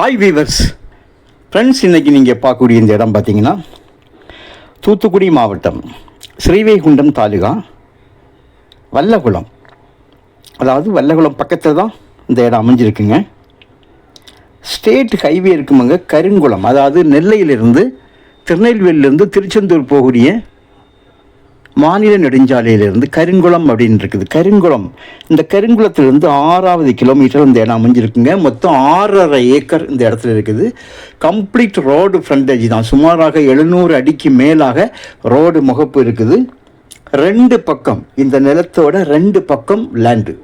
Hi viewers friends இன்றைக்கி நீங்கள் பார்க்கக்கூடிய இந்த இடம் பார்த்தீங்கன்னா தூத்துக்குடி மாவட்டம் ஸ்ரீவைகுண்டம் தாலுகா வல்லகுளம். அதாவது வல்லகுளம் பக்கத்தில் தான் இந்த இடம் அமைஞ்சிருக்குங்க. ஸ்டேட் ஹைவே இருக்குமாங்க கருங்குளம். அதாவது நெல்லையிலிருந்து திருநெல்வேலியிலேருந்து திருச்செந்தூர் போகக்கூடிய மாநில நெடுஞ்சாலையிலிருந்து கருங்குளம் அப்படின்னு இருக்குது. கருங்குளம். இந்த கருங்குளத்திலிருந்து ஆறாவது கிலோமீட்டர் இந்த இடம் அமைஞ்சிருக்குங்க. மொத்தம் ஆறரை ஏக்கர் இந்த இடத்துல இருக்குது. கம்ப்ளீட் ரோடு ஃப்ரண்டேஜ் தான். சுமாராக எழுநூறு அடிக்கு மேலாக ரோடு முகப்பு இருக்குது. ரெண்டு பக்கம் இந்த நிலத்தோட ரெண்டு பக்கம் லேண்டு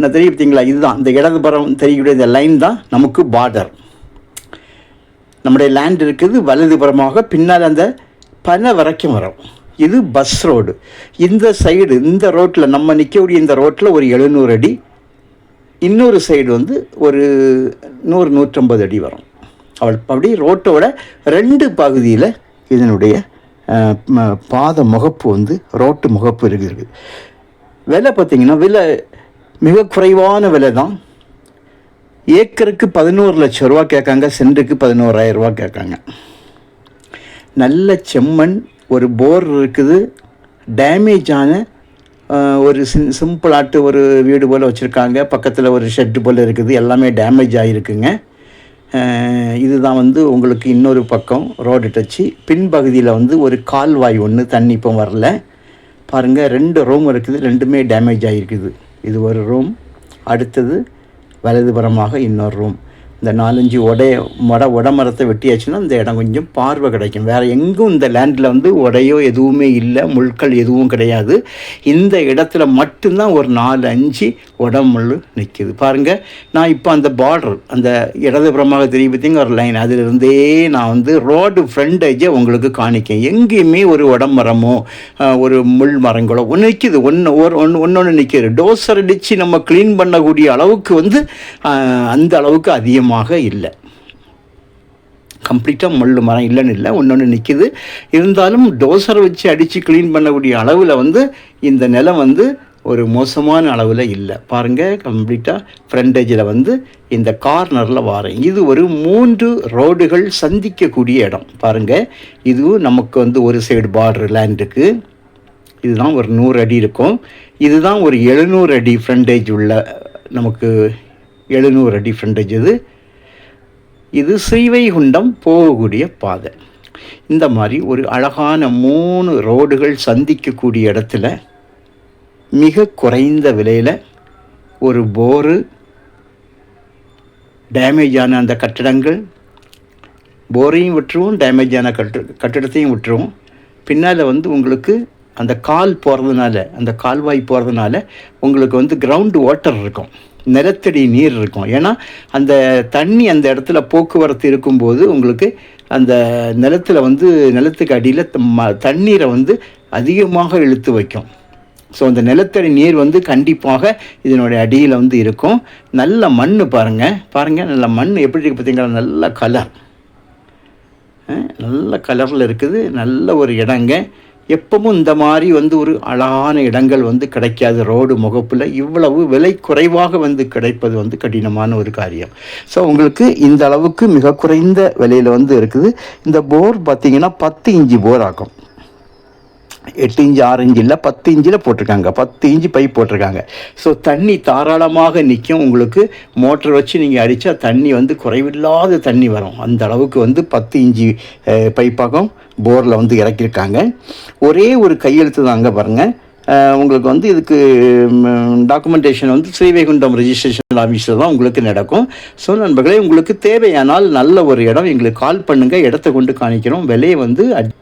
நான் தெரிய பார்த்தீங்களா இதுதான். இந்த இடதுபுறம் தெரியக்கூடிய இந்த லைன் தான் நமக்கு பார்டர் நம்முடைய லேண்ட் இருக்குது. வலதுபுறமாக பின்னால் அந்த பனை வரைக்கும் வரும். இது பஸ் ரோடு இந்த சைடு இந்த ரோட்டில் நம்ம நிற்கக்கூடிய இந்த ரோட்டில் ஒரு எழுநூறு அடி. இன்னொரு சைடு வந்து ஒரு நூறு நூற்றம்பது அடி வரும். அவள் அப்படி ரோட்டோட ரெண்டு பகுதியில் இதனுடைய பாத முகப்பு வந்து ரோட்டு முகப்பு இருக்குது விலை பார்த்திங்கன்னா விலை மிக குறைவான விலை தான். ஏக்கருக்கு பதினோரு லட்சம் ரூபா கேட்காங்க சென்ட்டுக்கு பதினோராயிரம் ரூபா கேட்காங்க. நல்ல செம்மண் ஒரு போர் இருக்குது டேமேஜான ஒரு சிம் சிம்பிளாட்டு ஒரு வீடு போல் வச்சுருக்காங்க. பக்கத்தில் ஒரு ஷெட்டு போல் இருக்குது. எல்லாமே டேமேஜ் ஆகிருக்குங்க இதுதான் வந்து உங்களுக்கு இன்னொரு பக்கம் ரோடு டச்சு பின்பகுதியில் வந்து ஒரு கால்வாய் ஒன்று தண்ணி இப்போ வரல. பாருங்கள் ரெண்டு ரூம் இருக்குது. ரெண்டுமே டேமேஜ் ஆகிருக்குது இது ஒரு ரூம் அடுத்தது வலதுபுறமாக இன்னொரு ரூம் இந்த நாலஞ்சு உடைய மட உடமரத்தை வெட்டியாச்சுன்னா இந்த இடம் கொஞ்சம் பார்வை கிடைக்கும். வேறு எங்கும் இந்த லேண்டில் வந்து உடையோ எதுவுமே இல்லை முள்கள் எதுவும் கிடையாது. இந்த இடத்துல மட்டும்தான் ஒரு நாலு அஞ்சு உடமுள் நிற்கிது பாருங்கள் நான் இப்போ அந்த பார்டர் அந்த இடதுபுறமாக தெரிய பார்த்தீங்க ஒரு லைன் அதிலிருந்தே நான் வந்து ரோடு ஃப்ரண்டேஜை உங்களுக்கு காணிக்கேன். எங்கேயுமே ஒரு உடமரமோ ஒரு முள் மரங்களோ ஒன்று நிற்கிது ஒன்று ஒரு ஒன்று ஒன்று ஒன்று நிற்கிது டோசர் அடித்து நம்ம க்ளீன் பண்ணக்கூடிய அளவுக்கு வந்து அந்த அளவுக்கு அதிகமாக இல்லை. கம்ப்ளீட்டாக முள் மரம் இல்லைன்னு இல்லை ஒன்று ஒன்று நிற்கிது இருந்தாலும் டோசரை வச்சு அடித்து க்ளீன் பண்ணக்கூடிய அளவில் வந்து இந்த நிலம் வந்து ஒரு மோசமான அளவில் இல்லை. பாருங்கள் கம்ப்ளீட்டாக ஃப்ரண்டேஜில் வந்து இந்த கார்னரில் வாரேன். இது ஒரு மூன்று ரோடுகள் சந்திக்கக்கூடிய இடம். பாருங்கள் இதுவும் நமக்கு வந்து ஒரு சைடு பார்டர் லேண்டுக்கு இதுதான் ஒரு நூறு அடி இருக்கும். இதுதான் ஒரு எழுநூறு அடி ஃப்ரண்டேஜ் உள்ள நமக்கு எழுநூறு அடி ஃப்ரண்டேஜ் இது. இது ஸ்ரீவைகுண்டம் போகக்கூடிய பாதை. இந்த மாதிரி ஒரு அழகான மூணு ரோடுகள் சந்திக்கக்கூடிய இடத்துல மிக குறைந்த விலையில் ஒரு போரு டேமேஜான அந்த கட்டிடங்கள் போரையும் விட்டுருவோம் டேமேஜான கட்டு கட்டிடத்தையும் விட்டுருவோம். பின்னால் வந்து உங்களுக்கு அந்த கால் போகிறதுனால அந்த கால்வாய் போகிறதுனால உங்களுக்கு வந்து கிரவுண்டு வாட்டர் இருக்கும். நிலத்தடி நீர் இருக்கும். ஏன்னா அந்த தண்ணி அந்த இடத்துல போக்குவரத்து இருக்கும்போது உங்களுக்கு அந்த நிலத்தில் வந்து நிலத்துக்கு அடியில் தண்ணீரை வந்து அதிகமாக இழுத்து வைக்கும். ஸோ அந்த நிலத்தடி நீர் வந்து கண்டிப்பாக இதனுடைய அடியில் வந்து இருக்கும். நல்ல மண் பாருங்கள் பாருங்கள் நல்ல மண் எப்படி இருக்குது பார்த்தீங்களா? நல்ல கலர் நல்ல கலரில் இருக்குது. நல்ல ஒரு இடங்க. எப்பவும் இந்த மாதிரி வந்து ஒரு அழகான இடங்கள் வந்து கிடைக்காது. ரோடு முகப்பில் இவ்வளவு விலை குறைவாக வந்து கிடைப்பது வந்து கடினமான ஒரு காரியம். ஸோ உங்களுக்கு இந்த அளவுக்கு மிக குறைந்த விலையில் வந்து இருக்குது. இந்த போர் பார்த்திங்கன்னா பத்து இஞ்சி போர் ஆகும். எட்டு இஞ்சு ஆறு இல்லை பத்து இன்ச்சில் போட்டிருக்காங்க. பத்து இஞ்சி பைப் போட்டிருக்காங்க. ஸோ தண்ணி தாராளமாக நிற்கும் உங்களுக்கு மோட்டர் வச்சு நீங்கள் அடித்தா தண்ணி வந்து குறைவில்லாத தண்ணி வரும். அந்த அளவுக்கு வந்து பத்து இஞ்சி பைப்பாகவும் போரில் வந்து இறக்கியிருக்காங்க. ஒரே ஒரு கையெழுத்து தான் அங்கே பாருங்கள் உங்களுக்கு வந்து இதுக்கு டாக்குமெண்டேஷன் வந்து ஸ்ரீவைகுண்டம் ரிஜிஸ்ட்ரேஷன் ஆஃபீஸில் தான் உங்களுக்கு நடக்கும். ஸோ நண்பர்களே உங்களுக்கு தேவையானால் நல்ல ஒரு இடம் எங்களுக்கு கால் பண்ணுங்கள் இடத்த கொண்டு காணிக்கிறோம். விலையை வந்து அட்-